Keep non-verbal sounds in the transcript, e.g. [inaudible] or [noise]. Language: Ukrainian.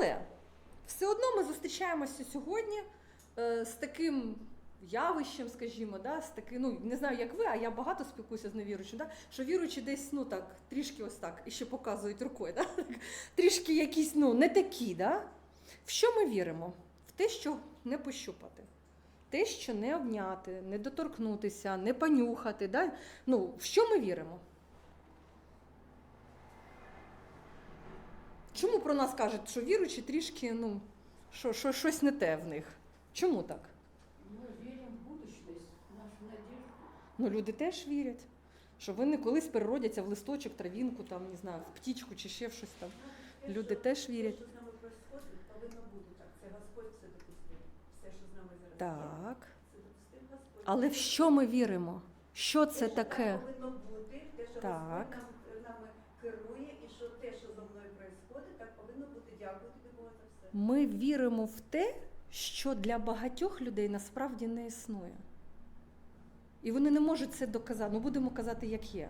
Але все одно ми зустрічаємося сьогодні е, з таким явищем, скажімо, да, з таким, ну не знаю, як ви, а я багато спілкуюся з невіруючим, да, що віруючі десь ну так, трішки ось так, і ще показують рукою, да, [laughs] трішки якісь ну, не такі. Да? В що ми віримо? В те, що не пощупати. Те, що не обняти, не доторкнутися, не понюхати. Да? Ну, в що ми віримо? Чому про нас кажуть, що віруючі трішки, ну, що, що, щось не те в них? Чому так? Мы верим в будущность, нашу надежду. Ну, люди теж вірять, що вони колись переродяться в листочок, травінку, там, не знаю, в птічку чи ще в щось там. Те, Люди теж вірять. Що з нами происходить, повинно бути так. Це Господь все допустив. Все, що з нами зараз є, Так. це допустив Господь. Але в що ми віримо? Що Те, це що таке? Так повинно бути, те, що Так. Господь нам, керує, і що те, що за мною відбувається, так повинно бути. Дякую тобі, Боже, за все. Ми віримо в те, що для багатьох людей насправді не існує. І вони не можуть це доказати. Ну, будемо казати, як є.